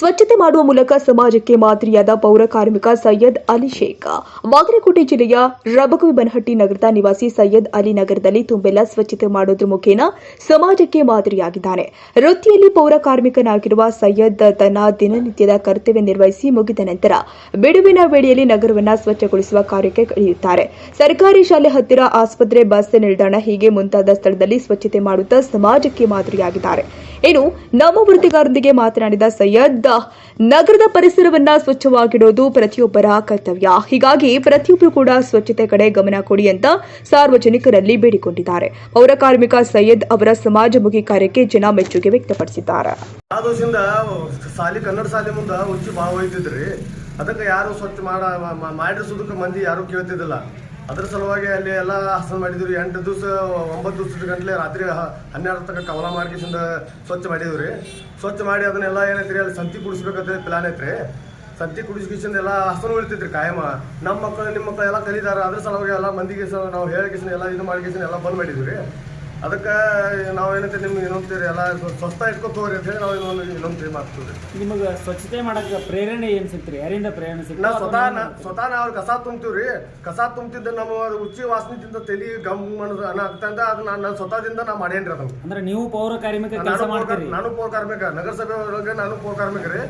ಸ್ವಚ್ಛತೆ ಮಾಡುವ ಮೂಲಕ ಸಮಾಜಕ್ಕೆ ಮಾದರಿಯಾದ ಪೌರ ಕಾರ್ಮಿಕ ಸೈಯದ್ ಅಲಿ ಶೇಖ್. ಬಾಗಲಕೋಟೆ ಜಿಲ್ಲೆಯ ರಬಗುಬನಹಟ್ಟಿ ನಗರದ ನಿವಾಸಿ ಸೈಯದ್ ಅಲಿ ನಗರದಲ್ಲಿ ತುಂಬೆಲ್ಲ ಸ್ವಚ್ಛತೆ ಮಾಡೋದ್ರ ಮುಖೇನ ಸಮಾಜಕ್ಕೆ ಮಾದರಿಯಾಗಿದ್ದಾನೆ. ವೃತ್ತಿಯಲ್ಲಿ ಪೌರ ಕಾರ್ಮಿಕನಾಗಿರುವ ಸೈಯದ್ ತನ್ನ ದಿನನಿತ್ಯದ ಕರ್ತವ್ಯ ನಿರ್ವಹಿಸಿ ಮುಗಿದ ನಂತರ ಬಿಡುವಿನ ವೇಳೆಯಲ್ಲಿ ನಗರವನ್ನ ಸ್ವಚ್ಛಗೊಳಿಸುವ ಕಾರ್ಯಕ್ಕೆ ಇಳಿಯುತ್ತಾರೆ ಸರ್ಕಾರಿ ಶಾಲೆ ಹತ್ತಿರ ಆಸ್ಪತ್ರೆ, ಬಸ್ ನಿಲ್ದಾಣ ಹೀಗೆ ಮುಂತಾದ ಸ್ಥಳದಲ್ಲಿ ಸ್ವಚ್ಛತೆ ಮಾಡುತ್ತಾ ಸಮಾಜಕ್ಕೆ ಮಾದರಿಯಾಗಿದ್ದಾರೆ. ಇನ್ನು ನಮ್ಮ ವೃತ್ತಿಗಾರರೊಂದಿಗೆ ಮಾತನಾಡಿದ ಸೈಯದ್, ನಗರದ ಪರಿಸರವನ್ನ ಸ್ವಚ್ಛವಾಗಿಡೋದು ಪ್ರತಿಯೊಬ್ಬರ ಕರ್ತವ್ಯ. ಹೀಗಾಗಿ ಪ್ರತಿಯೊಬ್ಬರು ಕೂಡ ಸ್ವಚ್ಛತೆ ಕಡೆ ಗಮನ ಕೊಡಿ ಅಂತ ಸಾರ್ವಜನಿಕರಲ್ಲಿ ಬೇಡಿಕೊಂಡಿದ್ದಾರೆ. ಪೌರ ಕಾರ್ಮಿಕ ಸೈಯದ್ ಅವರ ಸಮಾಜಮುಖಿ ಕಾರ್ಯಕ್ಕೆ ಜನ ಮೆಚ್ಚುಗೆ ವ್ಯಕ್ತಪಡಿಸಿದ್ದಾರೆ. ಸಾಲಿ ಯಾರು ಸ್ವಚ್ಛ ಮಾಡಿಸೋದಕ್ಕೆ ಮಂದಿ ಯಾರು ಕೇಳ್ತಿದ್ದಿಲ್ಲ. ಅದ್ರ ಸಲುವಾಗಿ ಅಲ್ಲಿ ಎಲ್ಲ ಹಸನ ಮಾಡಿದ್ವಿ ಎಂಟು ದಿವಸ, ಒಂಬತ್ತು ದಿವಸದ ಗಂಟ್ಲೆ ರಾತ್ರಿ ಹನ್ನೆರಡು ತನಕ ಕವಲ ಮಾರ್ಕೇಶಿಂದ ಸ್ವಚ್ಛ ಮಾಡಿದ್ವಿ ಸ್ವಚ್ಛ ಮಾಡಿ ಅದನ್ನೆಲ್ಲ ಏನೈತ್ರಿ, ಅಲ್ಲಿ ಸಂತಿ ಕುಡಿಸ್ಬೇಕಂತ ಪ್ಲಾನ್ ಐತ್ರಿ. ಸಂತಿ ಕುಡಿಸ್ಕಿಸಿಂದ ಎಲ್ಲ ಹಸನ ಉಳಿತೈತ್ರಿ ಕಾಯಮ ನಮ್ಮ ಮಕ್ಕಳು ನಿಮ್ಮ ಮಕ್ಕಳು ಎಲ್ಲ ಕಲಿದಾರ ಅದ್ರ ಸಲುವಾಗಿ ಎಲ್ಲ ಮಂದಿಗೆ ನಾವು ಹೇಳಿಕಿಸಿನ ಎಲ್ಲ ಇದು ಮಾಡಿಕಿಸಿನ ಎಲ್ಲ ಬಂದ್ ಮಾಡಿದ್ವಿ ರೀ ಅದಕ್ಕೆ ನಾವು ಏನಂತ ನಿಮ್ಗೆ ಇನ್ನೊಂದ್ತೀರಿ ಎಲ್ಲ ಸ್ವ- ಸ್ವಸ್ಥ ಇಟ್ಕೊತ ಹೋಗ್ರಿ ಅಂತ ಹೇಳಿ ನಾವು ಇನ್ನೊಂದು ಇನ್ನೊಂದು ಮಾಡ್ತೀವಿ ನಿಮಗೆ ಸ್ವಚ್ಛತೆ ಮಾಡಕ್ಕೆ ಪ್ರೇರಣೆ ಏನು ಸಿಕ್ತ್ರಿ ಯಾರಿಂದ ಪ್ರೇರಣೆ ಸಿಕ್ತು ನಾವು ಸ್ವತಃ ಸ್ವತಃ ನಾವು ಕಸ ತುಂಬ್ತೀವ್ರಿ. ಕಸ ತುಂಬ್ತಿದ್ದ ನಮ್ಮ ಉಚ್ಚಿ ವಾಸನೆದಿಂದ ತೆಲಿ ಗಮ್ ಅನ್ನೋದು ಅನ್ನ ಆಗ್ತಂದ ಅದು ನಾನು ನನ್ನ ಸ್ವತಃದಿಂದ ನಾ ಮಾಡೇನ್ರಿ ಅದನ್ನು. ಅಂದ್ರೆ ನೀವು ಪೌರ ಕಾರ್ಮಿಕ ಕೆಲಸ ನಾನು ಪೌರ ಮಾಡ್ತೀರಿ? ನಾನು ಪೌರ ಕಾರ್ಮಿಕ ನಗರಸಭೆ ಒಳಗೆ ನಾನು ಪೌರ ಕಾರ್ಮಿಕ ರೀ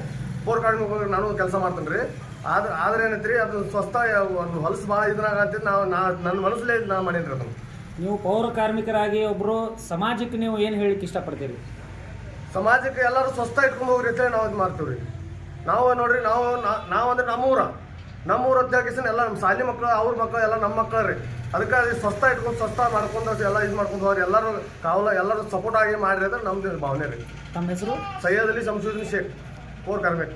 ಪೌರ ಕಾರ್ಮಿಕ ನಾನು ಕೆಲಸ ಮಾಡ್ತೇನೆ ರೀ ಆದ್ರೆ ಆದ್ರೆ ಏನೈತ್ರಿ ಅದು ಸ್ವಸ್ಥ ಒಂದು ಹೊಲಸು ಭಾಳ ಇದ್ರಾಗ ಅಂತ ನಾವು ನಾ ನನ್ನ ಮನಸ್ಸಲ್ಲೇ ನಾ ಮಾಡೇನ್ರಿ ಅದನ್ನು. ನೀವು ಪೌರ ಕಾರ್ಮಿಕರಾಗಿ ಒಬ್ರು ಸಮಾಜಕ್ಕೆ ನೀವು ಏನು ಹೇಳಿಕ್ ಇಷ್ಟಪಡ್ತೀರಿ? ಸಮಾಜಕ್ಕೆ ಎಲ್ಲರೂ ಸ್ವಸ್ಥ ಇಟ್ಕೊಂಡು ಹೋಗ್ರಿ ಅಂತೇಳಿ ನಾವು ಇದು ಮಾಡ್ತೀವ್ರಿ. ನಾವು ನೋಡ್ರಿ ನಾವು ನಾವು ಅಂದ್ರೆ ನಮ್ಮೂರ. ನಮ್ಮೂರ ಅಧ್ಯಕ್ಷನ ಎಲ್ಲ ನಮ್ಮ ಸಾಲಿ ಮಕ್ಕಳು ಅವ್ರ ಮಕ್ಕಳು ಎಲ್ಲ ನಮ್ಮ ಮಕ್ಕಳು ರೀ. ಅದಕ್ಕೆ ಅದು ಸ್ವಸ್ಥ ಇಟ್ಕೊಂಡು ಸ್ವಸ್ಥ ಮಾಡ್ಕೊಂಡು ಎಲ್ಲ ಇದು ಮಾಡ್ಕೊಂಡು ಹೋಗ್ರಿ. ಎಲ್ಲರೂ ಕಾವಲ ಎಲ್ಲರೂ ಸಪೋರ್ಟ್ ಆಗಿ ಮಾಡ್ರಿ ಅಂದ್ರೆ ನಮ್ದು ಭಾವನೆ ರೀ. ತಮ್ಮ ಹೆಸರು? ಸೈಯದ್ ಅಲಿ ಶಂಸುದ್ದೀನ್ ಶೇಖ್ ಪೋರ್ ಕಾರ್ಮಿಕ್.